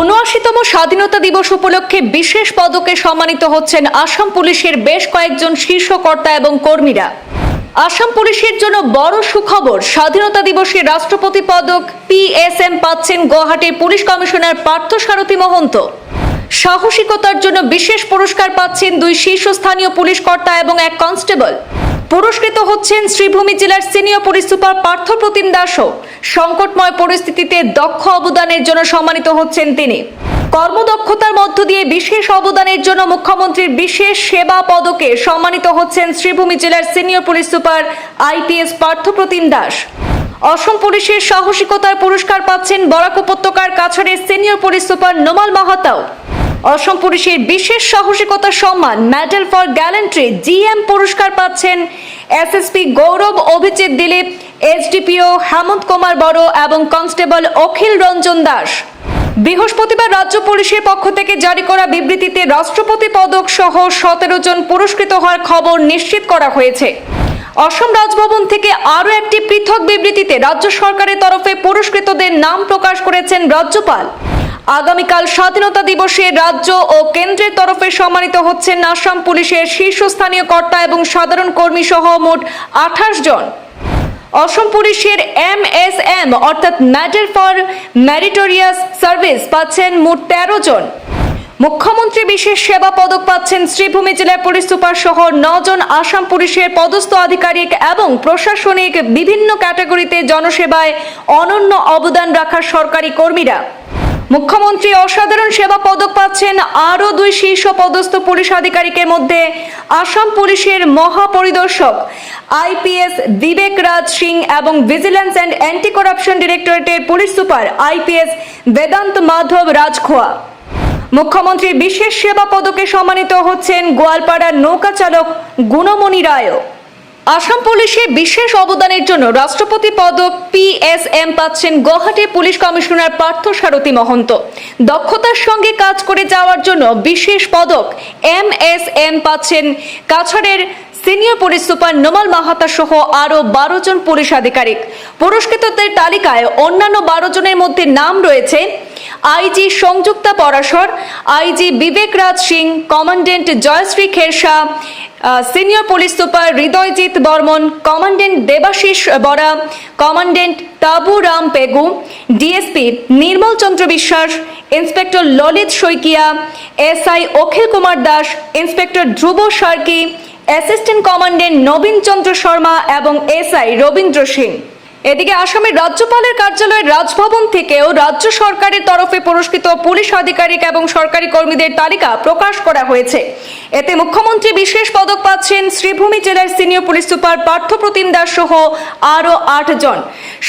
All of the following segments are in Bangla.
উনআশিতম স্বাধীনতা দিবস উপলক্ষে বিশেষ পদকে সম্মানিত হচ্ছেন আসাম পুলিশের বেশ কয়েকজন শীর্ষ কর্তা এবং কর্মীরা। আসাম পুলিশের জন্য বড় সুখবর, স্বাধীনতা দিবসে রাষ্ট্রপতি পদক পিএসএম পাচ্ছেন গুয়াহাটির পুলিশ কমিশনার পার্থ সারথী মহন্ত। সাহসিকতার জন্য বিশেষ পুরস্কার পাচ্ছেন দুই শীর্ষস্থানীয় পুলিশ কর্তা এবং এক কনস্টেবল। পুরস্কৃত হচ্ছেন শ্রীভূমি জেলার senior police super Partha Pratim দাসও। সংকটময় পরিস্থিতিতে দক্ষ অবদানের জন্য সম্মানিত হচ্ছেন তিনি। কর্মদক্ষতার মধ্য দিয়ে বিশেষ অবদানের জন্য মুখ্যমন্ত্রীর বিশেষ সেবা পদকে সম্মানিত হচ্ছেন শ্রীভূমি জেলার senior police super IPS Partha Pratim Das. Assam পুলিশের সাহসিকতার পুরস্কার পাচ্ছেন বরাক উপত্যকার কাছাড়ের সিনিয়র পুলিশ সুপার নোমাল মাহাতাও। অসম পুলিশের বিশেষ সাহসিকতার সম্মান মেডেল ফর গ্যালেন্ট্রি জিএম পুরস্কার পাচ্ছেন এসএসপি গৌরব অভিজিৎ দিলীপ, এসডিপিও হেমন্ত কুমার বড় এবং কনস্টেবল অখিল রঞ্জন দাস। বৃহস্পতিবার রাজ্য পুলিশের পক্ষ থেকে জারি করা বিবৃতিতে রাষ্ট্রপতি পদক সহ সতেরো জন পুরস্কৃত হওয়ার খবর নিশ্চিত করা হয়েছে। অসম রাজভবন থেকে আরও একটি পৃথক বিবৃতিতে রাজ্য সরকারের তরফে পুরস্কৃতদের নাম প্রকাশ করেছেন রাজ্যপাল। আগামীকাল স্বাধীনতা দিবসে রাজ্য ও কেন্দ্রের তরফে সম্মানিত হচ্ছেন আসাম পুলিশের শীর্ষস্থানীয় কর্তা এবং সাধারণ কর্মী সহ মোট আঠাশ জন। অসম পুলিশের এম এস এম অর্থাৎ ম্যাটার ফর ম্যারিটোরিয়াস সার্ভিস, পাচ্ছেন মোট তেরো জন। মুখ্যমন্ত্রী বিশেষ সেবা পদক পাচ্ছেন শ্রীভূমি জেলার পুলিশ সুপার সহ জন আসাম পুলিশের পদস্থ আধিকারিক এবং প্রশাসনিক বিভিন্ন ক্যাটাগরিতে জনসেবায় অনন্য অবদান রাখা সরকারি কর্মীরা। মুখ্যমন্ত্রী অসাধারণ সেবা পদক পাচ্ছেন আরও দুই শীর্ষ পদস্থ পুলিশ আধিকারিকের মধ্যে আসাম পুলিশের মহাপরিদর্শক। আইপিএস বিবেক রাজ সিং এবং vigilance and anti corruption ডিরেক্টরেটের police super IPS Vedanta Madhab Rajkhowa. মুখ্যমন্ত্রী বিশেষ সেবা পদকে সম্মানিত হচ্ছেন গোয়ালপাড়ার নৌকা চালক গুণমণি রায়ও। আসাম পুলিশে বিশেষ অবদানের জন্য রাষ্ট্রপতি পদক পিএসএম পাচ্ছেন গুয়াহাটি পুলিশ কমিশনার পার্থ সারথী মহন্ত। দক্ষতার সঙ্গে কাজ করে যাওয়ার জন্য বিশেষ পদক এম এস এম পাচ্ছেন কাছাড়ের senior police super Nomal Mahata সহ আরও বারো জন পুলিশ আধিকারিক। পুরস্কৃতদের তালিকায় অন্যান্য বারো জনের মধ্যে নাম রয়েছে IG Sanjukta Parashar, IG Vivek Raj Singh, commandant Jayashree Khersa senior police super Hridayjit Barman, commandant Debashis Bora, commandant Tabu Ram Pegu, DSP Nirmal Chandra Biswas, inspector Lalit Saikia, SI Akhil Kumar Das, inspector Dhruba Sarki, assistant commandant Nabin Chandra Sharma এবং এসআই রবীন্দ্র সিং। এদিকে আসামের রাজ্যপালের কার্যালয়ের রাজভবন থেকেও রাজ্য সরকারের তরফে পুরস্কৃত পুলিশ আধিকারিক এবং সরকারি কর্মীদের তালিকা প্রকাশ করা হয়েছে। এতে মুখ্যমন্ত্রী বিশেষ পদক পাচ্ছেন শ্রীভূমি জেলার senior police super Partha Pratim Das সহ আরও আট জন।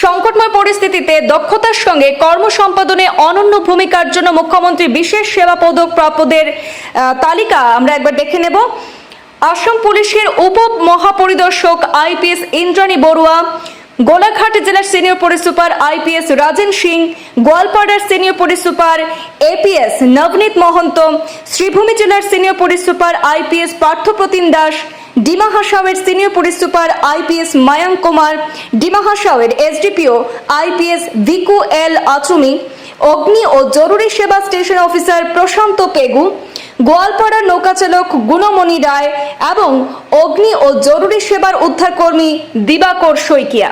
সংকটময় পরিস্থিতিতে দক্ষতার সঙ্গে কর্ম সম্পাদনে অনন্য ভূমিকার জন্য মুখ্যমন্ত্রী বিশেষ সেবা পদক প্রাপ্যদের তালিকা আমরা একবার দেখে নেব। আসাম পুলিশের উপ মহাপরিদর্শক আইপিএস ইন্দ্রাণী বড়ুয়া গোলাঘাট জেলার senior police super IPS Rajen Singh, গোয়ালপাড়ার senior police super APS Nabanit Mahanta, Sribhumi জেলার senior police super IPS Parthapratim Das, Dima হাসাওয়ের senior police super IPS Mayank Kumar, Dima হাসাওয়ের SDPO IPS Viku L Achumi, অগ্নি ও জরুরি সেবা স্টেশন অফিসার প্রশান্ত পেগু, গোয়ালপাড়ার নৌকাচালক গুণমণি রায় এবং অগ্নি ও জরুরি সেবার উদ্ধারকর্মী দিবাকর শইকিয়া।